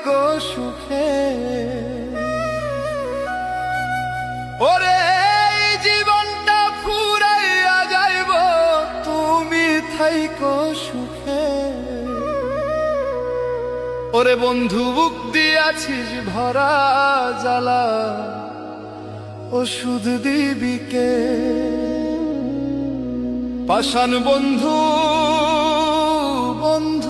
থাইকো সুখে। ওরে জীবনটা ফুরাইয়া যাইব তুমি থাইকো সুখে। ওরে বন্ধু, বুক দিয়াছিস ভরা জ্বালা, ওষুধ দিবিকে পাষাণ বন্ধু বন্ধু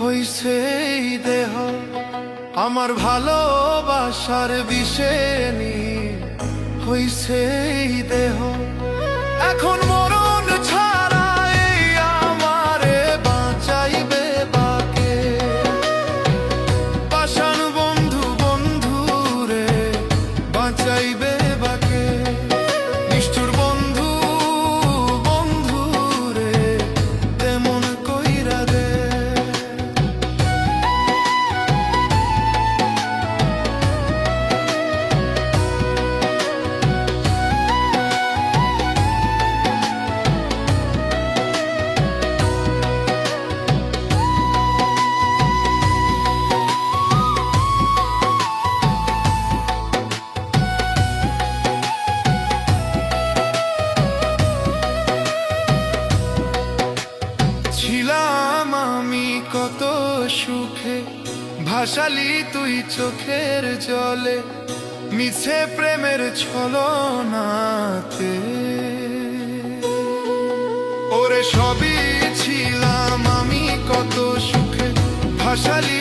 হইছে দেহ। আমার ভালোবাসার বিষে নি হইছে দেহ। এখন কত সুখে, ভাসালি তুই চোখের জলে, মিছে প্রেমের ছলনাতে। ওরে সবই ছিলাম আমি কত সুখে, ভাসালি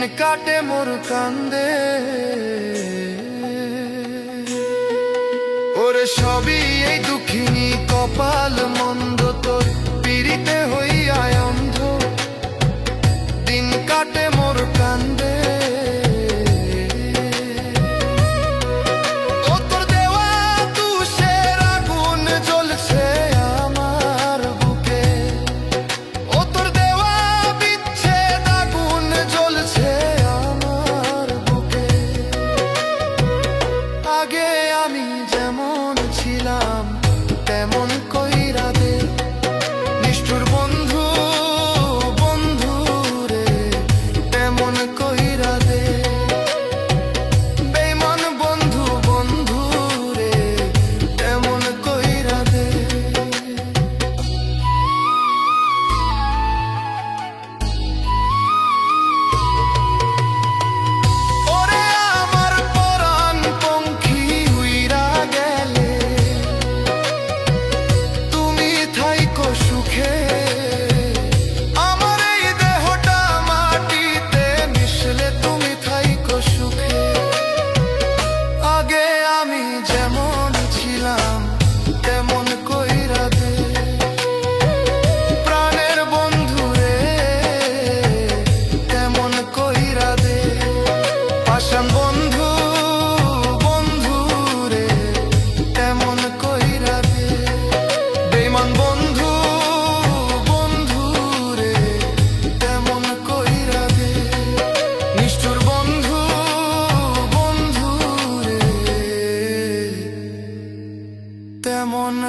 দিন কাটে মোর কান্দে। ওরে সবই এই দুঃখিনী কপাল মন্দ তোর পিড়িতে হইয়া ছিলাম তেমন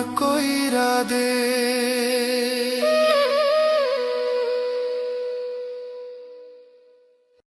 कोई इरादे